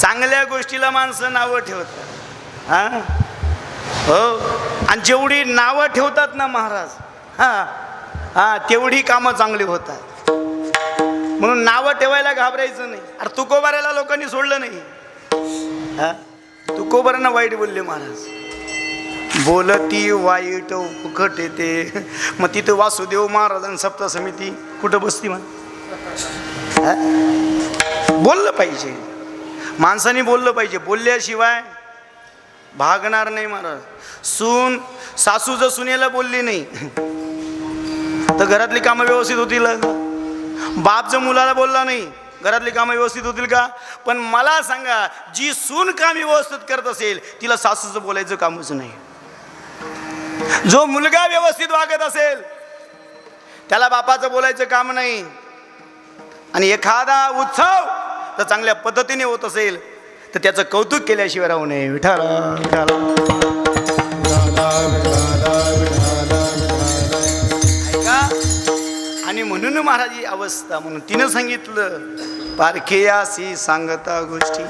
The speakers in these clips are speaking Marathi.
चांगल्या गोष्टीला माणसं नावं ठेवतात. हां? हो? आणि जेवढी नावं ठेवतात ना महाराज हा? हां तेवढी कामं चांगली होतात. म्हणून नावं ठेवायला घाबरायचं नाही. अरे तुकोबाऱ्याला लोकांनी सोडलं नाही. हा? तुकोबाऱ्यांना वाईट बोलले महाराज. बोलती वाईट फुकट येते. मग तिथं वासुदेव महाराजां सप्ता समिती कुठं बसती मग बोललं पाहिजे. माणसाने बोललं पाहिजे. बोलल्याशिवाय भागणार नाही महाराज. सून सासू जर सुनेला बोलली नाही तर घरातली कामं व्यवस्थित होतील. बाप जर मुलाला बोलला नाही घरातली कामं व्यवस्थित होतील का? पण मला सांगा जी सून काम व्यवस्थित करत असेल तिला सासूचं बोलायचं कामच नाही. जो मुलगा व्यवस्थित वागत असेल त्याला बापाचं बोलायचं काम नाही. आणि एखादा उत्सव जर चांगल्या पद्धतीने होत असेल तर त्याचं कौतुक केल्याशिवाय राहू नये. विठाला ऐका आणि म्हणून महाराज ही अवस्था म्हणून तिनं सांगितलं पारखेयासी सांगता गोष्टी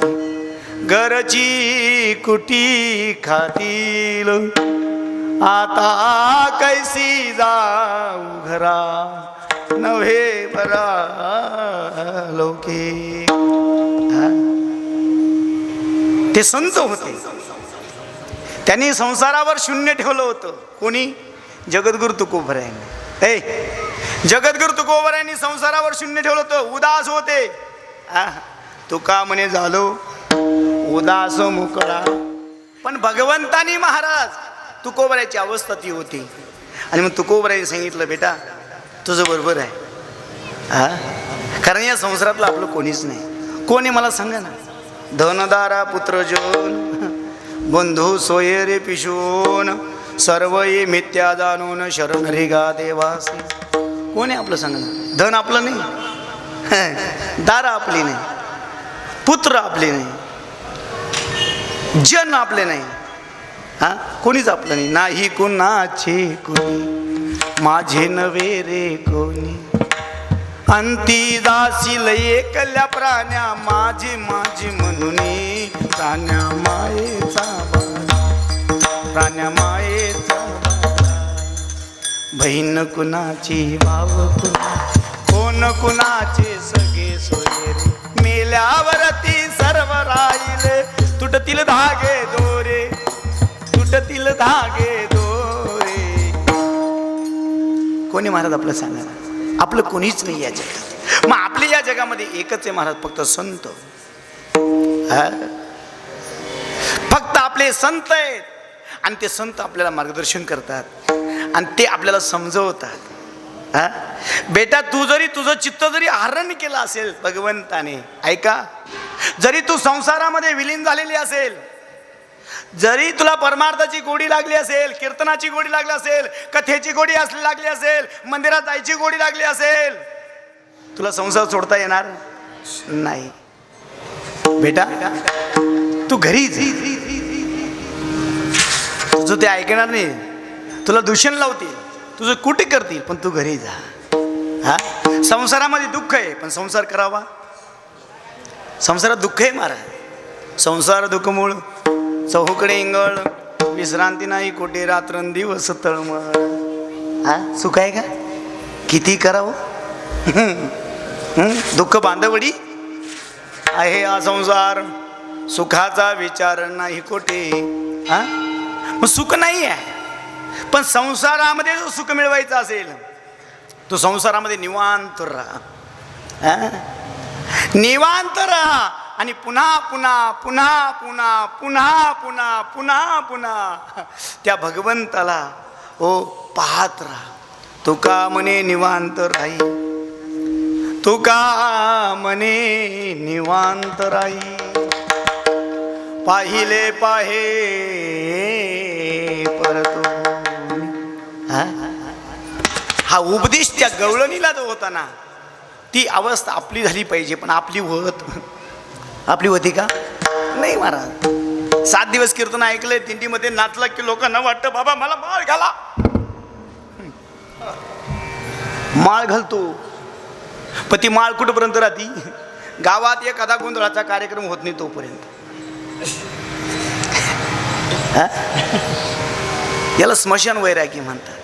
घरची कुटी खातील. आता कैसी जाऊ घरा नव्हे बरा ते संत होते. त्यांनी संसारावर शून्य ठेवलं होतं. कोणी? जगद्गुरु तुकोबरायांनी ए जगद्गुरु तुकोबरायांनी संसारावर शून्य ठेवलं होतं. उदास होते. तुका म्हणे झालो. उदास मोकळा पण भगवंतानी महाराज तुकोबराची अवस्था ती होती. आणि मग तुकोबरायांनी सांगितलं बेटा तुझं बरोबर आहे. हा कारण या संसारातलं आपलं कोणीच नाही. कोणी मला सांगा ना धनदारा पुत्रजोन बंधू सोयरे पिशून सर्व ये मिथ्या जाणून शरण रे गा देवासी. कोणी आपलं सांगणार? धन आपलं नाही. दारा आपली नाही. पुत्र आपले नाही. जन आपले नाही. हा? कोणीच आपलं नाही. नाही कुणाचे कोणी. माझे नवे रे कोणी. अंती दासील एकल्या प्राण्या माझी माझी म्हणून प्राण्या मायेचा प्राण्या मायेचा बहीण कुणाची भाव कुणा कोण कुणाचे सगळे सोयरे. मेल्यावरती सर्व राहिले तुटतील धागे दोरे. तुटतील धागे दोरे. कोणी महाराज आपलं सांगा आपलं कोणीच नाही या जगात. मग आपले या जगामध्ये एकच आहे महाराज फक्त संत. फक्त आपले संत आहेत. आणि ते संत आपल्याला मार्गदर्शन करतात. आणि ते आपल्याला समजवतात. हा? बेटा तू जरी तुझं चित्त जरी हरण केलं असेल भगवंताने ऐका. जरी तू संसारामध्ये विलीन झालेली असेल जरी तुला परमार्थाची गोडी लागली असेल कीर्तनाची गोडी लागली असेल कथेची गोडी असली लागली असेल मंदिरात जायची गोडी लागली असेल तुला संसार सोडता येणार नाही. बेटा तू घरी तुझं ते ऐकणार नाही. तुला दूषण लावतील. तुझं कुठे करतील पण तू घरी जा. हा? संसारामध्ये दुःख आहे पण संसार करावा. संसारात दुःख आहे महाराज संसार दुःखमुळं चौकडे इंगळ विश्रांती नाही कुठे रात्रंदिवस तळमळ. हा? सुख आहे का? किती करावं? दुःख बांधवडी? आहे हा संसार. सुखाचा विचार नाही कोठे. हा? मग सुख नाही आहे. पण संसारामध्ये जो सुख मिळवायचं असेल तो संसारामध्ये निवांत राहा. निवांत राहा. आणि पुन्हा पुन्हा पुन्हा पुन्हा पुन्हा पुन्हा पुन्हा पुन्हा. त्या भगवंताला ओ पाहत राहा. तुका म्हणे निवांत राही? तुका म्हणे निवांत राही? पाहिले पाहे परतो हा? उपदेश त्या गवळणीला जो होता ना. ती अवस्था आपली झाली पाहिजे पण आपली होत आपली होती का? नाही महाराज. सात दिवस कीर्तन ऐकलंय दिंडीमध्ये नाचला की लोकांना वाटतं बाबा मला माळ घाला. माळ घालतो. पण ती माळ कुठपर्यंत राहती? गावात एखादा गोंधळाचा कार्यक्रम होत नाही तोपर्यंत. याला स्मशान वैरागी म्हणतात.